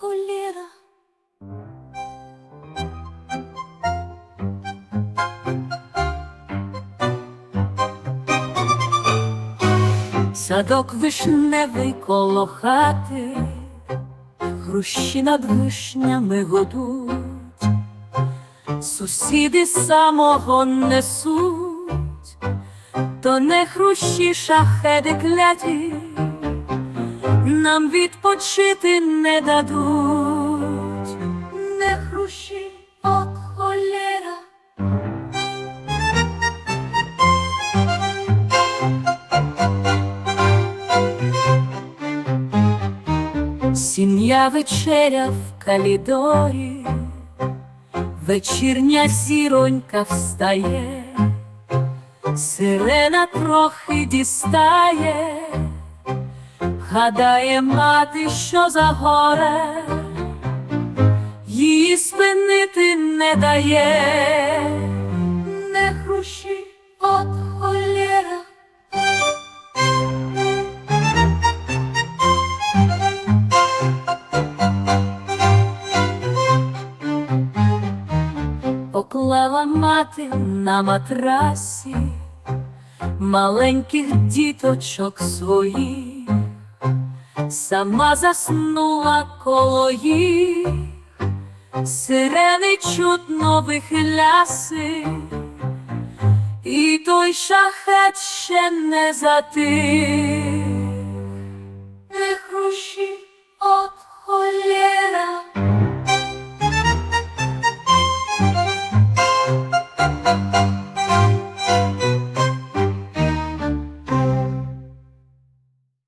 коліра. Садок вишневий коло хати, хрущі над вишнями годуть, сусіди самого несуть, то не хрущі шахеди кляті, нам відпочити не дадуть, не хрущі от холєра. Сім'я вечеря в калідорі, вечірня зіронька встає, сирена трохи дістає, гадає мати, що за горе, її спинити не дає, не хрущі от холєра. Поклала мати на матрасі маленьких діточок своїх, сама заснула коло їх, сирени чутнових ляси, і той шахет ще не затих. Не хрущі от холєра. Thank you.